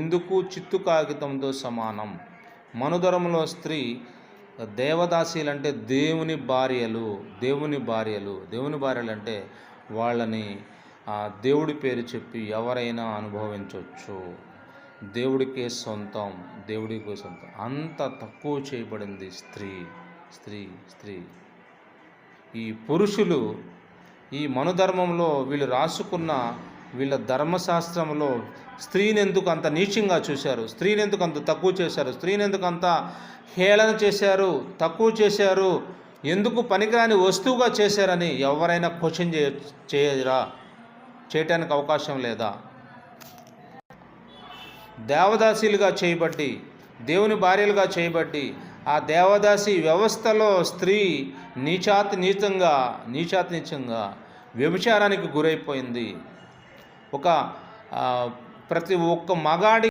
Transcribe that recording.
ఎందుకు చిత్తు కాగితంతో సమానం. మనుదరంలో స్త్రీ దేవదాసీలు అంటే దేవుని భార్యలు దేవుని భార్యలు. దేవుని భార్యలు అంటే వాళ్ళని దేవుడి పేరు చెప్పి ఎవరైనా అనుభవించవచ్చు దేవుడికే సొంతం దేవుడికే సొంతం. అంత తక్కువ చేయబడింది స్త్రీ స్త్రీ స్త్రీ. ఈ పురుషులు ఈ మనుధర్మంలో వీళ్ళు రాసుకున్న వీళ్ళ ధర్మశాస్త్రంలో స్త్రీని ఎందుకు అంత నీచంగా చూశారు? స్త్రీని ఎందుకు అంత తక్కువ చేశారు? స్త్రీని ఎందుకు అంత హేళన చేశారు? తక్కువ చేశారు? ఎందుకు పనికిరాని వస్తువుగా చేశారని ఎవరైనా క్వశ్చన్ చేయ చేయరా? చేయటానికి అవకాశం లేదా? దేవదాసీలుగా చేయబట్టి దేవుని భార్యలుగా చేయబట్టి ఆ దేవదాసి వ్యవస్థలో స్త్రీ నీచాతి నీచంగా నీచాతి నీచంగా వ్యభిచారానికి గురైపోయింది. ఒక ఆ, ప్రతి ఒక్క మగాడి